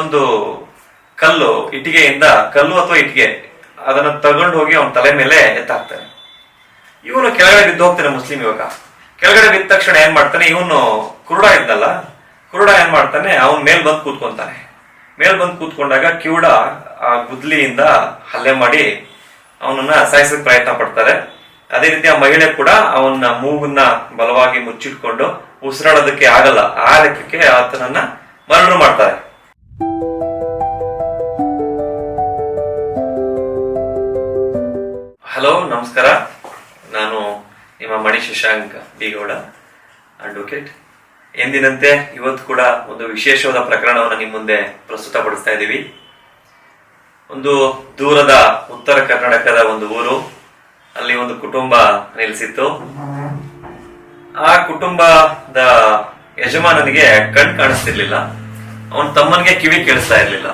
ಒಂದು ಕಲ್ಲು ಇಟ್ಟಿಗೆಯಿಂದ ಕಲ್ಲು ಅಥವಾ ಇಟ್ಟಿಗೆ ಅದನ್ನ ತಗೊಂಡು ಹೋಗಿ ಅವನ ತಲೆ ಮೇಲೆ ಎತ್ತಾಕ್ತಾನೆ. ಇವನು ಕೆಳಗಡೆ ಬಿದ್ದು ಹೋಗ್ತಾನೆ ಮುಸ್ಲಿಂ ಯುವಕ. ಕೆಳಗಡೆ ಬಿದ್ದ ತಕ್ಷಣ ಏನ್ ಮಾಡ್ತಾನೆ, ಇವನು ಕುರುಡ ಇದ್ದಲ್ಲ, ಕುರುಡ ಏನ್ ಮಾಡ್ತಾನೆ, ಅವನ್ ಮೇಲ್ ಬಂದು ಕೂತ್ಕೊಂತಾನೆ. ಮೇಲ್ ಬಂದು ಕೂತ್ಕೊಂಡಾಗ ಕಿವುಡ ಆ ಗುದ್ಲಿಯಿಂದ ಹಲ್ಲೆ ಮಾಡಿ ಅವನನ್ನ ಸಾಯಿಸಕ್ ಪ್ರಯತ್ನ ಪಡ್ತಾರೆ. ಅದೇ ರೀತಿ ಆ ಮಹಿಳೆ ಕೂಡ ಅವನ ಮೂಗನ್ನ ಬಲವಾಗಿ ಮುಚ್ಚಿಟ್ಕೊಂಡು ಉಸಿರಾಡೋದಕ್ಕೆ ಆಗಲ್ಲ ಆ ಲೆಕ್ಕಕ್ಕೆ ಆತನನ್ನ ಮರಣ ಮಾಡ್ತಾರೆ. ಹಲೋ ನಮಸ್ಕಾರ. ನಾನು ನಿಮ್ಮ ಮಣಿ ಶಶಾಂಕ್ ಬಿಗೌಡ ಅಡ್ವೊಕೇಟ್ ಎಂದಿನಂತೆ ಇವತ್ತು ಕೂಡ ಒಂದು ವಿಶೇಷವಾದ ಪ್ರಕರಣವನ್ನು ನಿಮ್ಮ ಮುಂದೆ ಪ್ರಸ್ತುತಪಡಿಸ್ತಾ ಇದ್ದೀವಿ. ಒಂದು ದೂರದ ಉತ್ತರ ಕರ್ನಾಟಕದ ಒಂದು ಊರು ಅಲ್ಲಿ ಒಂದು ಕುಟುಂಬ ನೆಲೆಸಿತ್ತು. ಆ ಕುಟುಂಬದ ಯಜಮಾನನಿಗೆ ಕಣ್ ಕಾಣಿಸ್ತಿರ್ಲಿಲ್ಲ. ಅವನ ತಮ್ಮನಿಗೆ ಕಿವಿ ಕೇಳಿಸ್ತಾ ಇರ್ಲಿಲ್ಲ.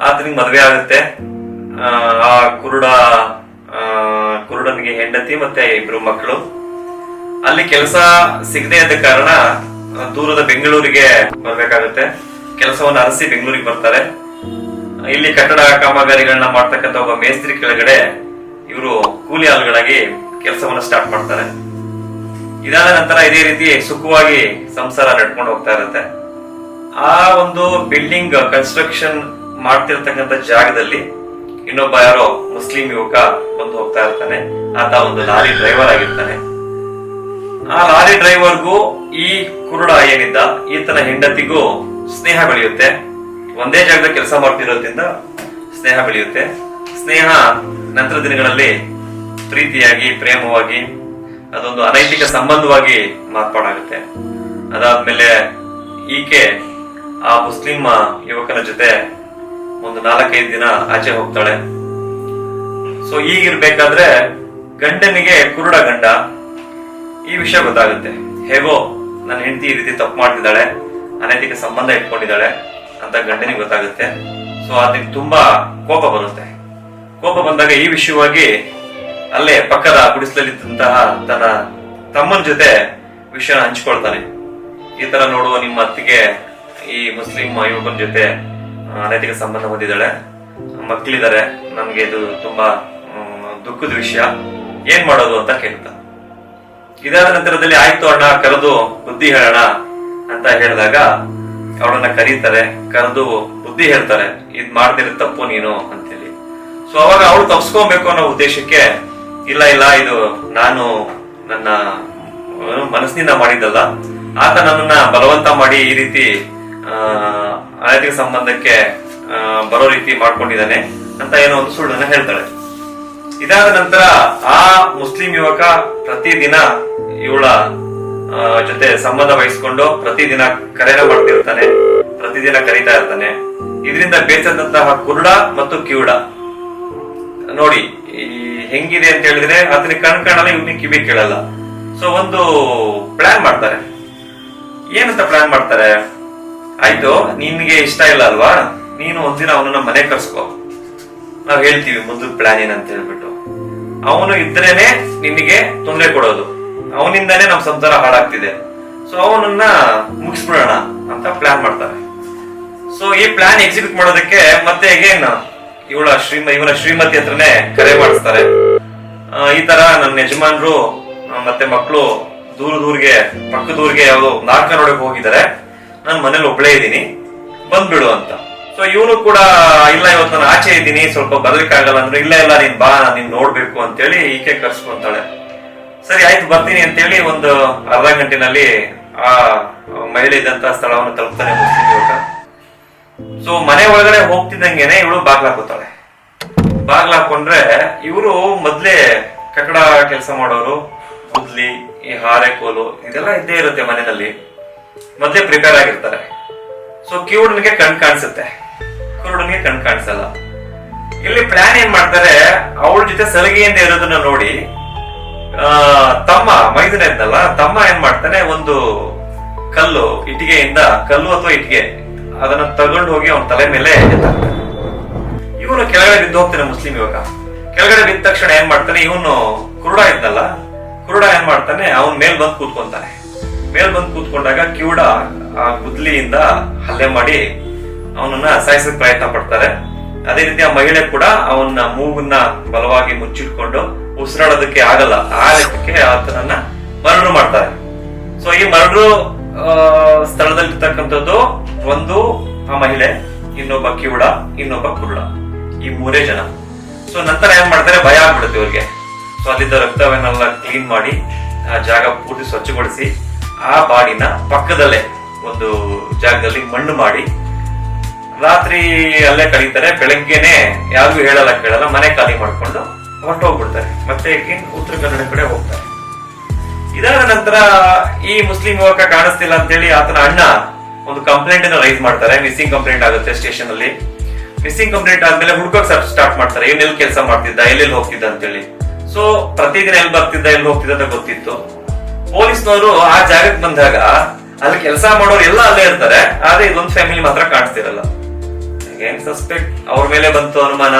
ಆತನಿಗೆ ಮದುವೆ ಆಗುತ್ತೆ. ಆ, ಕುರುಡ ಕುರುಡನಿಗೆ ಹೆಂಡತಿ ಮತ್ತೆ ಇಬ್ರು ಮಕ್ಕಳು. ಅಲ್ಲಿ ಕೆಲಸ ಸಿಗದೆ ಇದ್ದ ಕಾರಣ ದೂರದ ಬೆಂಗಳೂರಿಗೆ ಬರ್ಬೇಕಾಗುತ್ತೆ. ಕೆಲಸವನ್ನು ಅರಸಿ ಬೆಂಗಳೂರಿಗೆ ಬರ್ತಾರೆ. ಇಲ್ಲಿ ಕಟ್ಟಡ ಕಾಮಗಾರಿಗಳನ್ನ ಮಾಡ್ತಕ್ಕಂಥ ಒಬ್ಬ ಮೇಸ್ತ್ರಿ ಕೆಳಗಡೆ ಇವರು ಕೂಲಿ ಆಳುಗಳಾಗಿ ಕೆಲಸವನ್ನ ಸ್ಟಾರ್ಟ್ ಮಾಡ್ತಾರೆ. ಇದಾದ ನಂತರ ಇದೇ ರೀತಿ ಸುಖವಾಗಿ ಸಂಸಾರ ನಡ್ಕೊಂಡು ಹೋಗ್ತಾ ಇರುತ್ತೆ. ಆ ಒಂದು ಬಿಲ್ಡಿಂಗ್ ಕನ್ಸ್ಟ್ರಕ್ಷನ್ ಮಾಡ್ತಿರ್ತಕ್ಕಂಥ ಜಾಗದಲ್ಲಿ ಇನ್ನೊಬ್ಬ ಯಾರೋ ಮುಸ್ಲಿಂ ಯುವಕ ಬಂದು ಹೋಗ್ತಾ ಇರ್ತಾನೆ. ಆತ ಒಂದು ಲಾರಿ ಡ್ರೈವರ್ ಆಗಿರ್ತಾನೆ. ಆ ಲಾರಿ ಡ್ರೈವರ್ಗೂ ಈ ಕುರುಡ ಏನಿದ್ದ, ಈತನ ಹೆಂಡತಿಗೂ ಸ್ನೇಹ ಬೆಳೆಯುತ್ತೆ. ಒಂದೇ ಜಾಗದ ಕೆಲಸ ಮಾಡ್ತಿರೋದ್ರಿಂದ ಸ್ನೇಹ ಬೆಳೆಯುತ್ತೆ. ಸ್ನೇಹ ನಂತರ ದಿನಗಳಲ್ಲಿ ಪ್ರೀತಿಯಾಗಿ, ಪ್ರೇಮವಾಗಿ, ಅದೊಂದು ಅನೈತಿಕ ಸಂಬಂಧವಾಗಿ ಮಾರ್ಪಾಡಾಗುತ್ತೆ. ಅದಾದ್ಮೇಲೆ ಈಕೆ ಆ ಮುಸ್ಲಿಂ ಯುವಕನ ಜೊತೆ ಒಂದು ನಾಲ್ಕೈದು ದಿನ ಆಚೆ ಹೋಗ್ತಾಳೆ. ಸೊ ಈಗಿರ್ಬೇಕಾದ್ರೆ ಗಂಡನಿಗೆ ಕುರುಡ ಗಂಡ, ಈ ವಿಷಯ ಗೊತ್ತಾಗುತ್ತೆ. ಹೇಗೋ ನನ್ನ ಹೆಂಡತಿ ಈ ರೀತಿ ತಪ್ಪು ಮಾಡ್ತಿದ್ದಾಳೆ, ಅನೈತಿಕ ಸಂಬಂಧ ಇಟ್ಕೊಂಡಿದ್ದಾಳೆ ಅಂತ ಗಂಡನಿಗೆ ಗೊತ್ತಾಗುತ್ತೆ. ಸೊ ಅದಕ್ಕೆ ತುಂಬಾ ಕೋಪ ಬರುತ್ತೆ. ಕೋಪ ಬಂದಾಗ ಈ ವಿಷಯವಾಗಿ ಅಲ್ಲೇ ಪಕ್ಕದ ಗುಡಿಸಲಲ್ಲಿದ್ದಂತಹ ತನ್ನ ತಮ್ಮನ ಜೊತೆ ವಿಷಯ ಹಂಚ್ಕೊಳ್ತಾನೆ. ಈ ತರ ನೋಡುವ ನಿಮ್ಮ ಅತ್ತಿಗೆ ಈ ಮುಸ್ಲಿಂ ಯುವಕನ ಜೊತೆ ಅನೈತಿಕ ಸಂಬಂಧ ಹೊಂದಿದ್ದಾಳೆ. ಮಕ್ಕಳಿದ್ದಾರೆ. ನಮಗೆ ಇದು ತುಂಬಾ ದುಃಖದ ವಿಷಯ. ಏನ್ ಮಾಡೋದು ಅಂತ ಕೇಳ್ತಾ. ಇದಾದ ನಂತರದಲ್ಲಿ, ಆಯ್ತು ಅಣ್ಣ, ಕರೆದು ಬುದ್ಧಿ ಹೇಳೋಣ ಅಂತ ಹೇಳಿದಾಗ ಅವಳನ್ನ ಕರೀತಾರೆ. ಕರೆದು ಬುದ್ಧಿ ಹೇಳ್ತಾರೆ, ಇದ್ ಮಾಡ್ತಿರೋ ತಪ್ಪು ನೀನು ಅಂತೇಳಿ. ಸೊ ಅವಾಗ ಅವಳು ತಪ್ಸ್ಕೊಬೇಕು ಅನ್ನೋ ಉದ್ದೇಶಕ್ಕೆ, ಇಲ್ಲ ಇಲ್ಲ, ಇದು ನಾನು ನನ್ನ ಮನಸ್ಸಿನಿಂದ ಮಾಡಿದ್ದಲ್ಲ. ಆತ ನನ್ನನ್ನ ಬಲವಂತ ಮಾಡಿ ಈ ರೀತಿ ಆ, ಅನೈತಿಕ ಸಂಬಂಧಕ್ಕೆ ಬರೋ ರೀತಿ ಮಾಡ್ಕೊಂಡಿದ್ದಾನೆ ಅಂತ ಏನೋ ಒಂದು ಸುಳ್ಳನ್ನ ಹೇಳ್ತಾಳೆ. ಇದಾದ ನಂತರ ಆ ಮುಸ್ಲಿಂ ಯುವಕ ಪ್ರತಿದಿನ ಇವಳ ಜೊತೆ ಸಂಬಂಧ ವಹಿಸಿಕೊಂಡು ಪ್ರತಿದಿನ ಕರೆನ ಮಾಡ್ತಿರ್ತಾನೆ ಪ್ರತಿದಿನ ಕರೀತಾ ಇರ್ತಾನೆ. ಇದರಿಂದ ಬೇಸದಂತಹ ಕುರುಡ ಮತ್ತು ಕಿವುಡ. ನೋಡಿ ಈ ಹೆಂಗಿದೆ ಅಂತ ಹೇಳಿದ್ರೆ ಅದನ್ನ ಕಣ್ ಕಾಣಲ್ಲ ಇವನಿಗೆ ಕಿವಿ ಕೇಳಲ್ಲ. ಸೊ ಒಂದು ಪ್ಲಾನ್ ಮಾಡ್ತಾರೆ. ಏನಂತ ಪ್ಲಾನ್ ಮಾಡ್ತಾರೆ? ಆಯ್ತು, ನಿನ್ಗೆ ಇಷ್ಟ ಇಲ್ಲ ಅಲ್ವಾ? ನೀನು ಒಂದಿನ ಅವನನ್ನ ಮನೆ ಕರ್ಸ್ಕೋ. ನಾವ್ ಹೇಳ್ತೀವಿ ಮುಂದಕ್ಕೆ ಪ್ಲಾನ್ ಏನಂತ ಹೇಳ್ಬಿಟ್ಟು. ಅವನು ಇದ್ರೇನೆ ನಿನಗೆ ತೊಂದರೆ ಕೊಡೋದು. ಅವನಿಂದಾನೇ ನಮ್ ಸಂಸಾರ ಹಾಳಾಗ್ತಿದೆ. ಸೊ ಅವನನ್ನ ಮುಗಿಸ್ಬಿಡೋಣ ಅಂತ ಪ್ಲಾನ್ ಮಾಡ್ತಾರೆ. ಸೊ ಈ ಪ್ಲಾನ್ ಎಕ್ಸಿಕ್ಯೂಟ್ ಮಾಡೋದಕ್ಕೆ ಮತ್ತೆ ಅಗೇನ್ ಇವಳ ಶ್ರೀಮ, ಇವನ ಶ್ರೀಮತಿ ಹತ್ರನೇ ಕರೆ ಮಾಡಿಸ್ತಾರೆ. ಈ ತರ ನನ್ನ ಯಜಮಾನ್ರು ಮತ್ತೆ ಮಕ್ಕಳು ದೂರ ದೂರ್ಗೆ, ಪಕ್ಕದೂರಿಗೆ ಯಾವ್ದೋ ನಾಲ್ಕ ನೋಡಕ್ ಹೋಗಿದ್ದಾರೆ. ನಾನು ಮನೇಲಿ ಒಬ್ಳೇ ಇದ್ದೀನಿ. ಬಂದ್ಬಿಡು ಅಂತ. ಸೊ ಇವನು ಕೂಡ, ಇಲ್ಲ, ಇವತ್ತು ನಾನು ಆಚೆ ಇದ್ದೀನಿ, ಸ್ವಲ್ಪ ಬರ್ಲಿಕ್ಕಾಗಲ್ಲ ಅಂದ್ರೆ, ಇಲ್ಲ ಇಲ್ಲ, ನೀನ್ ಬಾ, ನೀನ್ ನೋಡ್ಬೇಕು ಅಂತೇಳಿ ಈಕೆ ಕರ್ಸ್ಕೊಂತಾಳೆ. ಸರಿ, ಆಯ್ತು, ಬರ್ತೀನಿ ಅಂತೇಳಿ ಒಂದು ಅರ್ಧ ಗಂಟೆನಲ್ಲಿ ಆ ಮಹಿಳೆ ಇದ್ದಂತ ಸ್ಥಳವನ್ನು ತಲುಪ್ತಾನೆ ಯುವಕ. ಸೊ ಮನೆ ಒಳಗಡೆ ಹೋಗ್ತಿದ್ದಂಗೆನೆ ಇವಳು ಬಾಗ್ಲಾಕೋತಾಳೆ ಬಾಗ್ಲಾಕೊಂಡ್ರೆ ಇವರು ಮೊದ್ಲೇ ಕಟ್ಟಡ ಕೆಲಸ ಮಾಡೋರು, ಗುದ್ಲಿ, ಈ ಹಾರೆ ಕೋಲು, ಇದೆಲ್ಲ ಇದ್ದೇ ಇರುತ್ತೆ ಮನೆಯಲ್ಲಿ. ಮೊದ್ಲೇ ಪ್ರಿಪೇರ್ ಆಗಿರ್ತಾರೆ. ಸೊ ಕಿವುಡನಿಗೆ ಕಣ್ ಕಾಣಿಸುತ್ತೆ. ಕುರುಡನಿಗೆ ಕಣ್ ಕಾಣಿಸಲ್ಲ. ಇಲ್ಲಿ ಪ್ಲಾನ್ ಏನ್ ಮಾಡ್ತಾರೆ, ಅವಳ ಜೊತೆ ಸಲಿಗೆಯಿಂದ ಇರೋದನ್ನ ನೋಡಿ ತಮ್ಮ, ಮೈದನ ಇದ್ದಲ್ಲ ತಮ್ಮ ಏನ್ ಮಾಡ್ತಾನೆ, ಒಂದು ಕಲ್ಲು ಇಟ್ಟಿಗೆಯಿಂದ, ಕಲ್ಲು ಅಥವಾ ಇಟ್ಟಿಗೆ, ಅದನ್ನ ತಗೊಂಡು ಹೋಗಿ ಅವನ ತಲೆ ಮೇಲೆ ಇವನು ಕೆಳಗಡೆ ಬಿದ್ದು ಹೋಗ್ತಾನೆ ಮುಸ್ಲಿಂ ಯುವಕ. ಕೆಳಗಡೆ ಬಿದ್ದ ತಕ್ಷಣ ಏನ್ ಮಾಡ್ತಾನೆ, ಇವನು ಕುರುಡ ಇದ್ದಲ್ಲ ಕುರುಡ ಏನ್ ಮಾಡ್ತಾನೆ, ಅವನ್ ಮೇಲ್ ಬಂದ್ ಕೂತ್ಕೊಂತಾನೆ. ಮೇಲ್ ಬಂದ್ ಕೂತ್ಕೊಂಡಾಗ ಕಿವುಡ ಆ ಗುದ್ಲಿಯಿಂದ ಹಲ್ಲೆ ಮಾಡಿ ಅವನನ್ನ ಸಾಯಿಸಕ್ ಪ್ರಯತ್ನ ಪಡ್ತಾರೆ. ಅದೇ ರೀತಿ ಆ ಮಹಿಳೆ ಕೂಡ ಅವನ ಮೂಗನ್ನ ಬಲವಾಗಿ ಮುಚ್ಚಿಟ್ಕೊಂಡು ಉಸಿರಾಡೋದಕ್ಕೆ ಆಗಲ್ಲ. ಆ ಲೆಕ್ಕಕ್ಕೆ ಆತನನ್ನ ಮರಣ ಮಾಡ್ತಾರೆ. ಸೊ ಈ ಮರಳು ಸ್ಥಳದಲ್ಲಿರ್ತಕ್ಕಂಥದ್ದು ಒಂದು ಆ ಮಹಿಳೆ, ಇನ್ನೊಬ್ಬ ಕಿವುಡ, ಇನ್ನೊಬ್ಬ ಕುರುಡ. ಈ ಮೂರೇ ಜನ. ಸೊ ನಂತರ ಏನ್ ಮಾಡ್ತಾರೆ? ಭಯ ಆಗ್ಬಿಡುತ್ತೆ ಇವ್ರಿಗೆ. ಸೊ ಅಲ್ಲಿದ್ದ ರಕ್ತವನ್ನೆಲ್ಲ ಕ್ಲೀನ್ ಮಾಡಿ, ಆ ಜಾಗ ಪೂರ್ತಿ ಸ್ವಚ್ಛಗೊಳಿಸಿ ಆ ಬಾಡಿನ ಪಕ್ಕದಲ್ಲೇ ಒಂದು ಜಾಗದಲ್ಲಿ ಮಣ್ಣು ಮಾಡಿ ರಾತ್ರಿ ಅಲ್ಲೇ ಕಳೀತಾರೆ, ಬೆಳಗ್ಗೆನೆ ಯಾರಿಗೂ ಹೇಳಲ್ಲ, ಕೇಳಲ್ಲ, ಮನೆ ಖಾಲಿ ಮಾಡ್ಕೊಂಡು ಹೊರಟೋಗ್ಬಿಡ್ತಾರೆ. ಮತ್ತೆ ಉತ್ತರ ಕನ್ನಡ ಕಡೆ ಹೋಗ್ತಾರೆ. ಇದಾದ ನಂತರ ಈ ಮುಸ್ಲಿಂ ಯುವಕ ಕಾಣಿಸ್ತಿಲ್ಲ ಅಂತೇಳಿ ಆತನ ಅಣ್ಣ ಒಂದು ಕಂಪ್ಲೇಂಟ್ ಅನ್ನು ರೈಸ್ ಮಾಡ್ತಾರೆ. ಮಿಸ್ಸಿಂಗ್ ಕಂಪ್ಲೇಂಟ್ ಆಗುತ್ತೆ ಸ್ಟೇಷನ್ ಅಲ್ಲಿ. ಮಿಸ್ಸಿಂಗ್ ಕಂಪ್ಲೇಂಟ್ ಆದ್ಮೇಲೆ ಹುಡ್ಕೋಕ್ ಸ್ಟಾರ್ಟ್ ಮಾಡ್ತಾರೆ. ಏನೆಲ್ಲಿ ಕೆಲಸ ಮಾಡ್ತಿದ್ದ ಎಲ್ಲೆಲ್ಲಿ ಹೋಗ್ತಿದ್ದ ಅಂತೇಳಿ. ಸೊ ಪ್ರತಿದಿನ ಎಲ್ಲಿ ಬರ್ತಿದ್ದ ಎಲ್ಲಿ ಹೋಗ್ತಿದ್ದ ಅಂತ ಗೊತ್ತಿತ್ತು. ಪೊಲೀಸ್ನವರು ಆ ಜಾಗಕ್ಕೆ ಬಂದಾಗ ಅಲ್ಲಿ ಕೆಲಸ ಮಾಡೋರು ಎಲ್ಲ ಅಲ್ಲೇ ಇರ್ತಾರೆ, ಆದ್ರೆ ಇದೊಂದು ಫ್ಯಾಮಿಲಿ ಮಾತ್ರ ಕಾಣಿಸ್ತಿರಲ್ಲ. ಏನ್ ಸಸ್ಪೆಕ್ಟ್ ಅವ್ರ ಮೇಲೆ ಬಂತು ಅನುಮಾನ.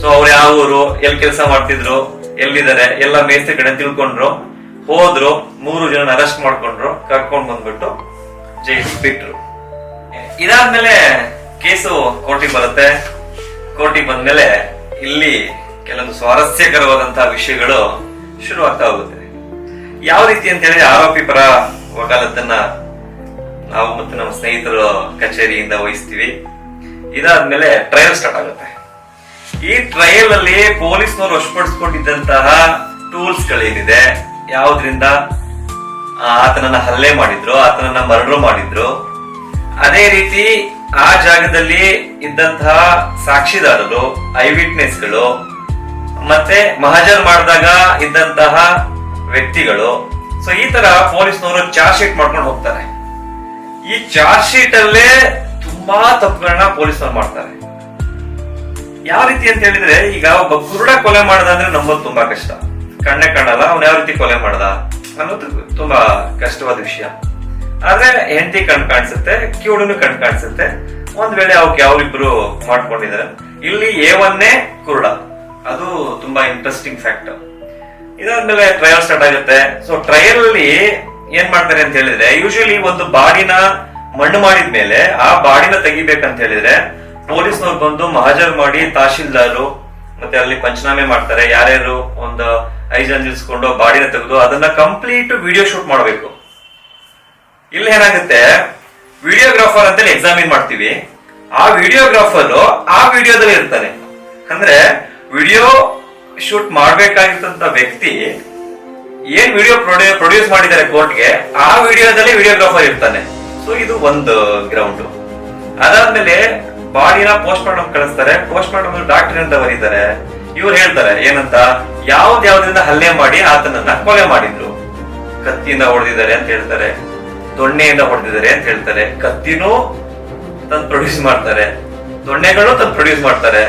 ಸೊ ಅವ್ರು ಯಾವ ಊರು ಎಲ್ಲಿ ಕೆಲಸ ಮಾಡ್ತಿದ್ರು, ಎಲ್ಲಿದ್ದಾರೆ, ಎಲ್ಲ ಮೇಸ್ತ್ರಿ ಕಡೆ ತಿಳ್ಕೊಂಡ್ರು. ಹೋದ್ರು, ಮೂರು ಜನ ಅರೆಸ್ಟ್ ಮಾಡ್ಕೊಂಡ್ರು, ಕರ್ಕೊಂಡ್ ಬಂದ್ಬಿಟ್ಟು ಜೈಲಿಗೆ ಬಿಟ್ರು. ಇದಾದ್ಮೇಲೆ ಕೇಸು ಕೋರ್ಟಿಗೆ ಬರುತ್ತೆ. ಕೋರ್ಟಿಗೆ ಬಂದ್ಮೇಲೆ ಇಲ್ಲಿ ಕೆಲವೊಂದು ಸ್ವಾರಸ್ಯಕರವಾದಂತಹ ವಿಷಯಗಳು ಶುರು ಆಗ್ತಾ ಹೋಗುತ್ತೆ. ಯಾವ ರೀತಿ ಅಂತ ಹೇಳಿದ್ರೆ ಆರೋಪಿ ಪರ ವಕಾಲತ್ತನ್ನ ನಾವು ಮತ್ತು ನಮ್ಮ ಸ್ನೇಹಿತರು ಕಚೇರಿಯಿಂದ ವಹಿಸ್ತೀವಿ. ಇದಾದ್ಮೇಲೆ ಟ್ರಯಲ್ ಸ್ಟಾರ್ಟ್ ಆಗುತ್ತೆ. ಈ ಟ್ರಯಲ್ ಅಲ್ಲಿ ಪೊಲೀಸ್ನವರು ವಶಪಡಿಸ್ಕೊಂಡಿದ್ದಂತಹ ಟೂಲ್ಸ್ ಗಳೇನಿದೆ, ಯಾವ್ದ್ರಿಂದ ಆತನನ್ನ ಹಲ್ಲೆ ಮಾಡಿದ್ರು, ಆತನನ್ನ ಮರ್ಡರ್ ಮಾಡಿದ್ರು. ಅದೇ ರೀತಿ ಆ ಜಾಗದಲ್ಲಿ ಇದ್ದಂತಹ ಸಾಕ್ಷಿದಾರರು ಐ ವಿಟ್ನೆಸ್ಗಳು ಮತ್ತೆ ಮಹಾಜರ್ ಮಾಡಿದಾಗ ಇದ್ದಂತಹ ವ್ಯಕ್ತಿಗಳು. ಸೊ ಈ ತರ ಪೊಲೀಸ್ನವರು ಚಾರ್ಜ್ ಶೀಟ್ ಮಾಡ್ಕೊಂಡು ಹೋಗ್ತಾರೆ. ಈ ಚಾರ್ಜ್ ಶೀಟ್ ಅಲ್ಲೇ ತುಂಬಾ ತಪ್ಪುಗಳನ್ನ ಪೊಲೀಸ್ನವ್ರು ಮಾಡ್ತಾರೆ. ಯಾವ ರೀತಿ ಅಂತ ಹೇಳಿದ್ರೆ, ಈಗ ಒಬ್ಬ ಕುರುಡ ಕೊಲೆ ಮಾಡದ ಅಂದ್ರೆ ನಂಬೋದು ತುಂಬಾ ಕಷ್ಟ. ಕಣ್ಣೆ ಕಾಣಲ್ಲ, ಅವ್ನು ಯಾವ ರೀತಿ ಕೊಲೆ ಮಾಡ್ದ ಅನ್ನೋದು ತುಂಬಾ ಕಷ್ಟವಾದ ವಿಷಯ. ಆದ್ರೆ ಹೆಂಡತಿ ಕಣ್ ಕಾಣಿಸುತ್ತೆ, ಕಿವುಡನು ಕಣ್ ಕಾಣಿಸುತ್ತೆ. ಒಂದ್ ವೇಳೆ ಅವಕ್ಕೆ ಯಾವ್ರಿಬ್ರು ಮಾಡ್ಕೊಂಡಿದ್ದಾರೆ. ಇಲ್ಲಿ ಎ ಒನ್ನೇ ಕುರುಡ. ಅದು ತುಂಬಾ ಇಂಟ್ರೆಸ್ಟಿಂಗ್ ಫ್ಯಾಕ್ಟ್ ಇದಾದ್ಮೇಲೆ ಟ್ರಯಲ್ ಸ್ಟಾರ್ಟ್ ಆಗುತ್ತೆ. ಸೊ ಟ್ರಯಲ್ ಅಲ್ಲಿ ಏನ್ ಮಾಡ್ತಾರೆ ಅಂತ ಹೇಳಿದ್ರೆ ಯೂಶಲಿ ಒಂದು ಬಾಡಿನ ಮಣ್ಣು ಮಾಡಿದ್ಮೇಲೆ ಆ ಬಾಡಿನ ತೆಗಿಬೇಕಂತ ಹೇಳಿದ್ರೆ, ಪೊಲೀಸ್ನವ್ರು ಬಂದು ಮಹಾಜರ್ ಮಾಡಿ ತಹಶೀಲ್ದಾರು, ಮತ್ತೆ ಅಲ್ಲಿ ಪಂಚನಾಮೆ ಮಾಡ್ತಾರೆ. ಯಾರ್ಯಾರು ಒಂದು ಐದು ಜನ ನಿಲ್ಸ್ಕೊಂಡು ಬಾಡಿನ ತೆಗೆದು ಅದನ್ನ ಕಂಪ್ಲೀಟ್ ವಿಡಿಯೋ ಶೂಟ್ ಮಾಡಬೇಕು. ಇಲ್ಲಿ ಏನಾಗುತ್ತೆ ವಿಡಿಯೋಗ್ರಾಫರ್ ಅಂತೇಳಿ ಎಕ್ಸಾಮಿನ್ ಮಾಡ್ತೀವಿ? ಆ ವಿಡಿಯೋಗ್ರಾಫರ್ ಆ ವಿಡಿಯೋದಲ್ಲಿ ಇರ್ತಾನೆ. ಅಂದ್ರೆ ವಿಡಿಯೋ ಶೂಟ್ ಮಾಡ್ಬೇಕಾಗಿರ್ತಂತ ವ್ಯಕ್ತಿ ಏನ್ ವಿಡಿಯೋ ಪ್ರೊಡ್ಯೂಸ್ ಮಾಡಿದ್ದಾರೆ ಕೋರ್ಟ್ಗೆ, ಆ ವಿಡಿಯೋದಲ್ಲಿ ವಿಡಿಯೋಗ್ರಾಫರ್ ಇರ್ತಾನೆ. ಸೊ ಇದು ಒಂದು ಗ್ರೌಂಡ್ ಅದಾದ್ಮೇಲೆ ಬಾಡಿನ ಪೋಸ್ಟ್ ಮಾರ್ಟಮ್ ಕಳಿಸ್ತಾರೆ. ಪೋಸ್ಟ್ ಮಾರ್ಟಮ್ ಡಾಕ್ಟರ್ ಅಂತ ಬರೀತಾರೆ. ಇವ್ರು ಹೇಳ್ತಾರೆ, ಏನಂತ? ಯಾವ್ದ್ ಯಾವ್ದ್ರಿಂದ ಹಲ್ಲೆ ಮಾಡಿ ಆತನನ್ನ ಕೊಲೆ ಮಾಡಿದ್ರು. ಕತ್ತಿಯಿಂದ ಹೊಡೆದಿದ್ದಾರೆ ಅಂತ ಹೇಳ್ತಾರೆ. ದೊಣ್ಣೆಯಿಂದ ಹೊಡೆದಿದ್ದಾರೆ ಅಂತ ಹೇಳ್ತಾರೆ. ಕತ್ತಿನೂ ತಂದು ಪ್ರೊಡ್ಯೂಸ್ ಮಾಡ್ತಾರೆ. ದೊಣ್ಣೆಗಳು ತಂದು ಪ್ರೊಡ್ಯೂಸ್ ಮಾಡ್ತಾರೆ.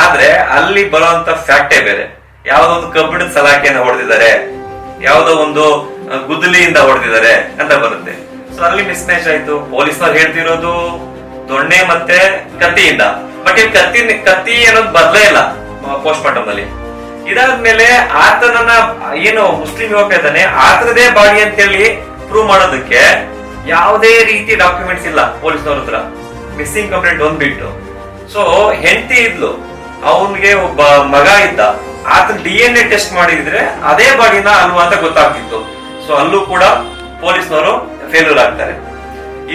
ಆದ್ರೆ ಅಲ್ಲಿ ಬರುವಂತ ಫ್ಯಾಕ್ಟೇ ಬೇರೆ. ಯಾವ್ದೋ ಒಂದು ಕಬ್ಬಿಣದ ಸಲಾಖೆಯನ್ನು ಹೊಡೆದಿದ್ದಾರೆ, ಯಾವ್ದೋ ಒಂದು ಗುದ್ದಲಿಯಿಂದ ಹೊಡೆದಿದ್ದಾರೆ ಅಂತ ಬರುತ್ತೆ. ಸೊ ಅಲ್ಲಿ ಮಿಸ್ಮ್ಯಾಚ್ ಆಯ್ತು. ಪೊಲೀಸ್ನವ್ರು ಹೇಳ್ತಿರೋದು ದೊಣ್ಣೆ ಮತ್ತೆ ಕತ್ತಿಯಿಂದ. ಬಟ್ ಇಲ್ಲಿ ಕತ್ತಿ ಕತ್ತಿ ಅನ್ನೋದು ಬದಲೇ ಇಲ್ಲ ಪೋಸ್ಟ್ ಮಾರ್ಟಮ್ ಅಲ್ಲಿ ಇದಾದ್ಮೇಲೆ ಆತನನ್ನ, ಏನು ಮುಸ್ಲಿಂ ಯುವಕ ಇದ್ದಾನೆ, ಆತನದೇ ಬಾಡಿ ಅಂತ ಹೇಳಿ ಪ್ರೂವ್ ಮಾಡೋದಕ್ಕೆ ಯಾವುದೇ ರೀತಿ ಡಾಕ್ಯುಮೆಂಟ್ಸ್ ಇಲ್ಲ ಪೊಲೀಸ್ನವ್ರ ಹತ್ರ. ಮಿಸ್ಸಿಂಗ್ ಕಂಪ್ಲೇಂಟ್ ಒಂದ್ ಬಿಟ್ಟು ಸೊ ಹೆಂಡತಿ ಇದ್ಲು. ಅವನ್ಗೆ ಒಬ್ಬ ಮಗ ಇದ್ದ. ಆತನ ಡಿ ಎನ್ ಎ ಟೆಸ್ಟ್ ಮಾಡಿದ್ರೆ ಅದೇ ಬಾಡಿನ ಅಲ್ವಾ ಅಂತ ಗೊತ್ತಾಗ್ತಿತ್ತು. ಸೊ ಅಲ್ಲೂ ಕೂಡ ಪೊಲೀಸ್ನವರು ಫೇಲ್ಯೂರ್ ಆಗ್ತಾರೆ.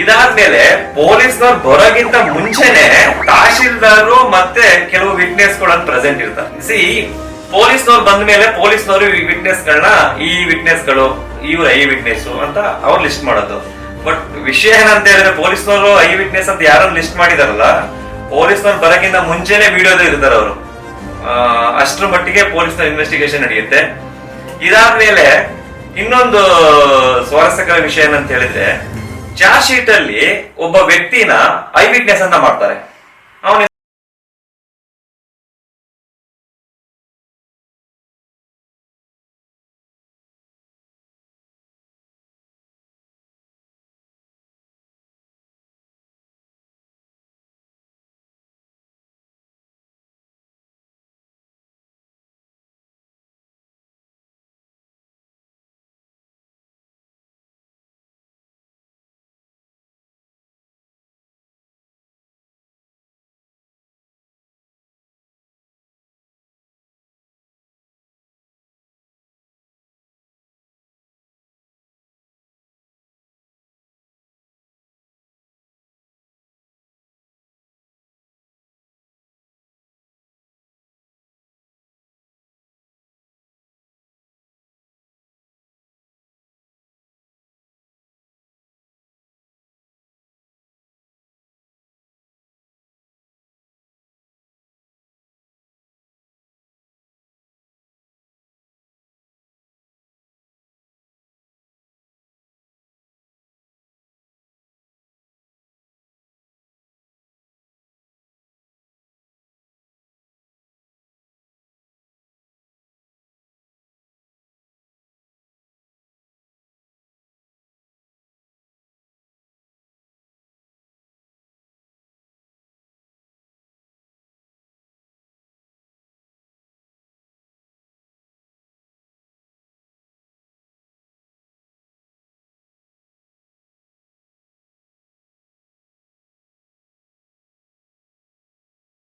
ಇದಾದ್ಮೇಲೆ ಪೊಲೀಸ್ನವ್ರು ಬರೋಗಿಂತ ಮುಂಚೆನೆ ತಹಶೀಲ್ದಾರರು ಮತ್ತೆ ಕೆಲವು ವಿಟ್ನೆಸ್ ಗಳನ್ನ ಪ್ರೆಸೆಂಟ್ ಇರ್ತಾರೆ. ಸಿ ಪೊಲೀಸ್ನವ್ರು ಬಂದ ಮೇಲೆ ಪೊಲೀಸ್ನವರು ಈ ವಿಟ್ನೆಸ್ ಗಳನ್ನ ಈ ವಿಟ್ನೆಸ್ಗಳು, ಇವ್ರ ಐ ವಿಟ್ನೆಸ್ ಅಂತ ಅವ್ರು ಲಿಸ್ಟ್ ಮಾಡೋದು. ಬಟ್ ವಿಷಯ ಏನಂತ ಹೇಳಿದ್ರೆ ಪೊಲೀಸ್ನವರು ಐ ವಿಟ್ನೆಸ್ ಅಂತ ಯಾರನ್ನ ಲಿಸ್ಟ್ ಮಾಡಿದಾರಲ್ಲ ಪೊಲೀಸ್ನವ್ರು ಬರಕ್ಕಿಂತ ಮುಂಚೆನೆ ವಿಡಿಯೋದಲ್ಲಿ ಇರ್ತಾರೆ ಅವರು. ಅಷ್ಟರ ಮಟ್ಟಿಗೆ ಪೊಲೀಸ್ನ ಇನ್ವೆಸ್ಟಿಗೇಷನ್ ನಡೆಯುತ್ತೆ. ಇದಾದ್ಮೇಲೆ ಇನ್ನೊಂದು ಸ್ವಾರಸ್ಯಕರ ವಿಷಯ ಏನಂತ ಹೇಳಿದ್ರೆ, ಚಾರ್ಜ್ ಶೀಟ್ ಅಲ್ಲಿ ಒಬ್ಬ ವ್ಯಕ್ತಿನ ಐ ವಿಟ್ನೆಸ್ ಅಂತ ಮಾಡ್ತಾರೆ.